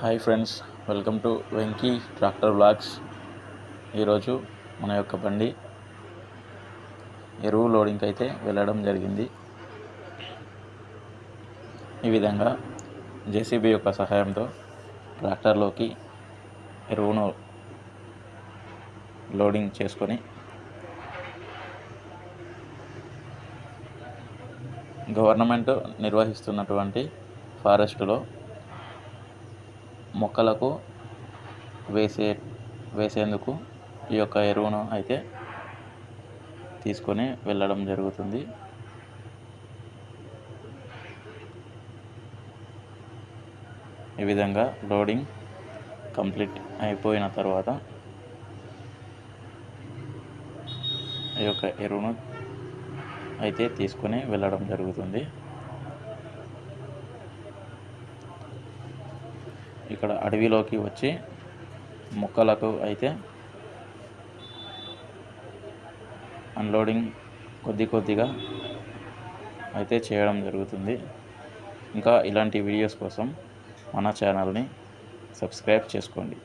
Hi friends welcome to Venky tractor blogs ఈరోజు మన యొక్క బండి ఎరువు లోడింగ్కి అయితే వెళ్ళడం జరిగింది. ఈ విధంగా జేసీబీ యొక్క సహాయంతో ట్రాక్టర్లోకి ఎరువును లోడింగ్ చేసుకొని గవర్నమెంట్ నిర్వహిస్తున్నటువంటి ఫారెస్ట్లో మొక్కలకు వేసే వేసేందుకు ఈ యొక్క ఎరువును అయితే తీసుకొని వెళ్ళడం జరుగుతుంది. ఈ విధంగా లోడింగ్ కంప్లీట్ అయిపోయిన తర్వాత ఈ యొక్క ఎరువును అయితే తీసుకొని వెళ్ళడం జరుగుతుంది. ఇక్కడ అడవిలోకి వచ్చి మొక్కలకు అయితే అన్లోడింగ్ కొద్ది కొద్దిగా అయితే చేయడం జరుగుతుంది. ఇంకా ఇలాంటి వీడియోస్ కోసం మన ఛానల్ని సబ్స్క్రైబ్ చేసుకోండి.